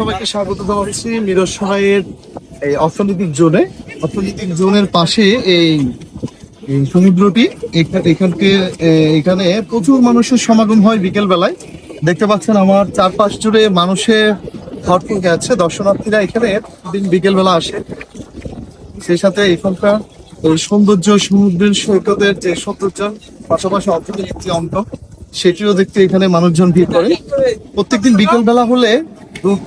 সবাইকে স্বাগত জানাচ্ছি মিরসরাইয়ের এই অর্থনৈতিক জোনে। অর্থনৈতিক জোনের পাশে এই সমুদ্রটি এখানকে এখানে প্রচুর মানুষের সমাগম হয় বিকেল বেলায় দেখতে পাচ্ছেন আমার চারপাশ জুড়ে মানুষের ভরপুর গেছে দর্শনার্থীরা এখানে দিন বিকেল বেলা আসে। সেই সাথে এখানকার সৌন্দর্য, সমুদ্রের সৈকতের যে সৌন্দর্য পাশাপাশি অর্থনৈতিক যে অঙ্ক সেটিও দেখতে এখানে মানুষজন ভিড় করে। প্রত্যেকদিন বিকেল বেলা হলে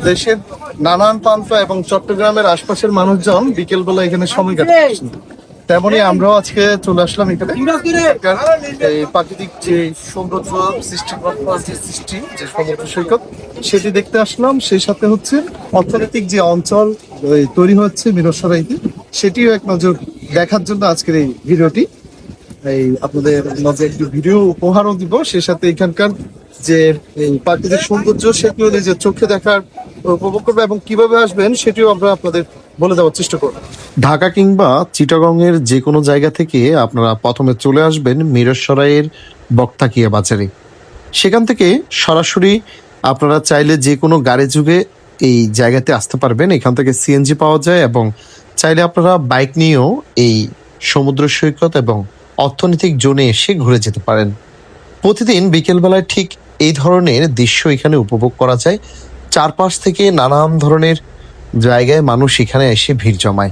দেশের নানান প্রান্ত এবং চট্টগ্রামের আশপাশের মানুষজন বিকেল বেলা এখানে সময় কাটাচ্ছেন। তেমনি আমরাও আজকে চলে আসলাম এখানে। এই প্রাকৃতিক যে সৌন্দর্য সৃষ্টি যে সৃষ্টি যে সমুদ্র সৈকত সেটি দেখতে আসলাম। সেই সাথে হচ্ছে অর্থনৈতিক যে অঞ্চল তৈরি হচ্ছে মিরসরাইতে সেটিও এক নজর দেখার জন্য আজকের এই ভিডিওটি। এই আপনাদের মাঝে একটু ভিডিও উপহারও দিব। সে সাথে এখানকার যে এই প্রাকৃতিক সৌন্দর্য, সেটিও নিজের চোখে দেখার উপভোগ করবে এবং কীভাবে আসবেন সেটিও আমরা আপনাদের বলে দেওয়ার চেষ্টা করব। ঢাকা কিংবা চিটাগংয়ের যে কোনো জায়গা থেকে আপনারা প্রথমে চলে আসবেন মিরসরাইয়ের বক্তাকিয়া বাজারে। সেখান থেকে সরাসরি আপনারা চাইলে যে কোনো গাড়ি যুগে এই জায়গাতে আসতে পারবেন। এখান থেকে সিএনজি পাওয়া যায় এবং চাইলে আপনারা বাইক নিয়েও এই সমুদ্র সৈকত এবং অর্থনৈতিক জোনে এসে ঘুরে যেতে পারেন। প্রতিদিন বিকেলবেলায় ঠিক এই ধরনের দৃশ্য এখানে উপভোগ করা যায়। চারপাশ থেকে নানান ধরনের জায়গায় মানুষ এখানে এসে ভিড় জমায়।